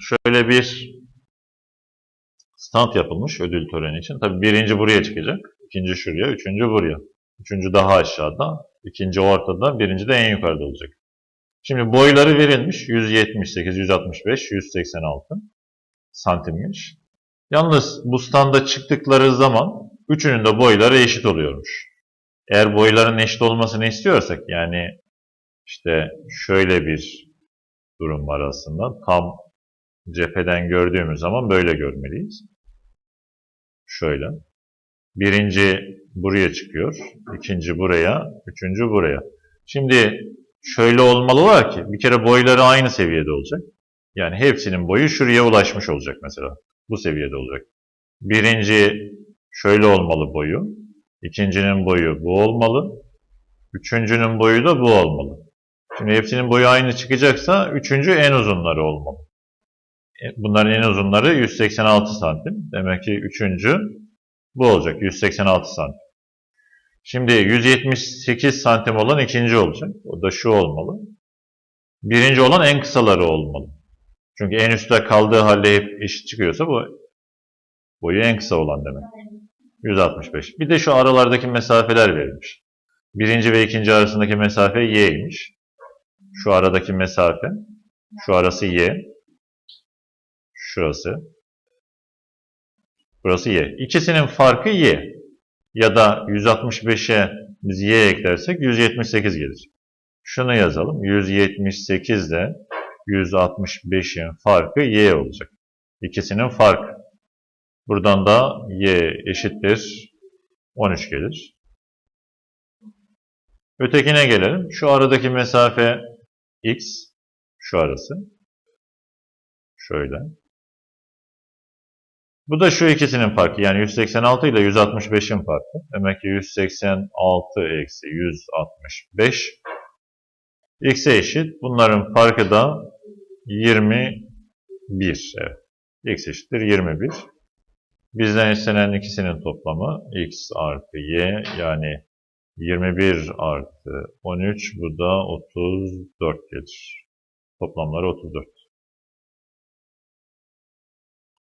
Şöyle bir stand yapılmış ödül töreni için. Tabii birinci buraya çıkacak. ikinci şuraya, üçüncü buraya. Üçüncü daha aşağıda, ikinci ortada, birinci de en yukarıda olacak. Şimdi boyları verilmiş. 178, 165, 186 santimmiş. Yalnız bu standa çıktıkları zaman üçünün de boyları eşit oluyormuş. Eğer boyların eşit olmasını istiyorsak yani işte şöyle bir durum var aslında. Tam cepheden gördüğümüz zaman böyle görmeliyiz. Şöyle. Birinci buraya çıkıyor. ikinci buraya. Üçüncü buraya. Şimdi şöyle olmalılar ki bir kere boyları aynı seviyede olacak. Yani hepsinin boyu şuraya ulaşmış olacak mesela. Bu seviyede olacak. Birinci şöyle olmalı boyu. ikincinin boyu bu olmalı. Üçüncünün boyu da bu olmalı. Şimdi hepsinin boyu aynı çıkacaksa üçüncü en uzunları olmalı. E, Bunların en uzunları 186 santim. Demek ki üçüncü bu olacak. 186 santim. Şimdi 178 santim olan ikinci olacak. O da şu olmalı. Birinci olan en kısaları olmalı. Çünkü en üstte kaldığı halde hep eşit çıkıyorsa bu boyu en kısa olan demek. 165. Bir de şu aralardaki mesafeler verilmiş. Birinci ve ikinci arasındaki mesafe y'ymiş. Şu aradaki mesafe. Şu arası y. Şurası. Burası y. İkisinin farkı y. Ya da 165'e biz y eklersek 178 gelir. Şunu yazalım. 178 ile 165'in farkı y olacak. İkisinin farkı. Buradan da y eşittir 13 gelir. Ötekine gelelim. Şu aradaki mesafe x. Şu arası. Şöyle. Bu da şu ikisinin farkı. Yani 186 ile 165'in farkı. Demek ki 186 eksi 165 x'e eşit. Bunların farkı da 21. Evet. x eşittir 21. Bizden istenen ikisinin toplamı x artı y yani 21 artı 13 bu da 34 gelir. Toplamları 34.